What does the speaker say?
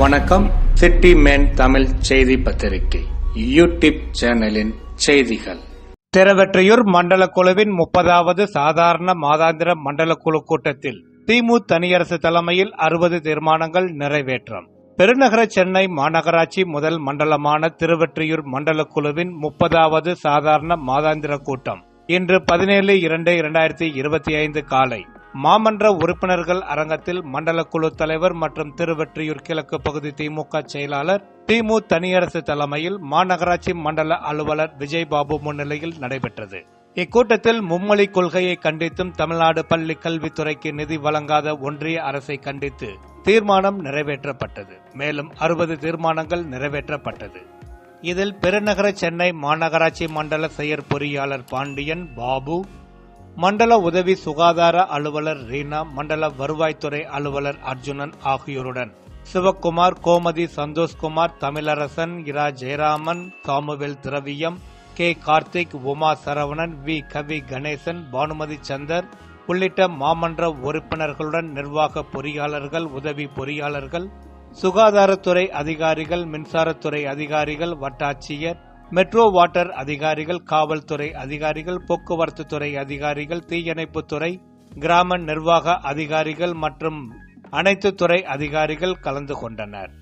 வணக்கம். City man Tamil செய்தி பத்திரிகை யூடியூப் சேனலின் செய்திகள். திருவெற்றியூர் மண்டல குழுவின் முப்பதாவது சாதாரண மாதாந்திர மண்டல குழு கூட்டத்தில் திமு தனியரசு தலைமையில் அறுபது தீர்மானங்கள் நிறைவேற்றம். பெருநகர சென்னை மாநகராட்சி முதல் மண்டலமான திருவெற்றியூர் மண்டல குழுவின் முப்பதாவது சாதாரண மாதாந்திர கூட்டம் இன்று பதினேழு இரண்டு இரண்டாயிரத்தி இருபத்தி ஐந்து காலை மாமன்ற உறுப்பினர்கள் அரங்கத்தில் மண்டல குழு தலைவர் மற்றும் திருவெற்றியூர் கிழக்கு பகுதி திமுக செயலாளர் திமு தனியரசு தலைமையில் மாநகராட்சி மண்டல அலுவலர் விஜய் பாபு முன்னிலையில் நடைபெற்றது. இக்கூட்டத்தில் மும்மொழி கொள்கையை கண்டித்தும் தமிழ்நாடு பள்ளி கல்வித்துறைக்கு நிதி வழங்காத ஒன்றிய அரசை கண்டித்து தீர்மானம் நிறைவேற்றப்பட்டது. மேலும் அறுபது தீர்மானங்கள் நிறைவேற்றப்பட்டது. இதில் பெருநகர சென்னை மாநகராட்சி மண்டல செயற் பொறியாளர் பாண்டியன் பாபு மண்டல உதவி சுகாதார அலுவலர் ரீனா மண்டல வருவாய்த்துறை அலுவலர் அர்ஜுனன் ஆகியோருடன் Sivakumar Gomathi Santhoshkumar Tamilarasan Ira Jayaraman Samuel Thiraviyam K Karthik Uma Saravanan V Kavi Ganesan Banumathi Chandar உள்ளிட்ட மாமன்ற உறுப்பினர்களுடன் நிர்வாக பொறியாளர்கள் உதவி பொறியாளர்கள் சுகாதாரத்துறை அதிகாரிகள் மின்சாரத்துறை அதிகாரிகள் வட்டாட்சியர் மெட்ரோ வாட்டர் அதிகாரிகள் காவல்துறை அதிகாரிகள் போக்குவரத்து துறை அதிகாரிகள் தீயணைப்புத்துறை கிராம நிர்வாக அதிகாரிகள் மற்றும் அனைத்து துறை அதிகாரிகள் கலந்து கொண்டனர்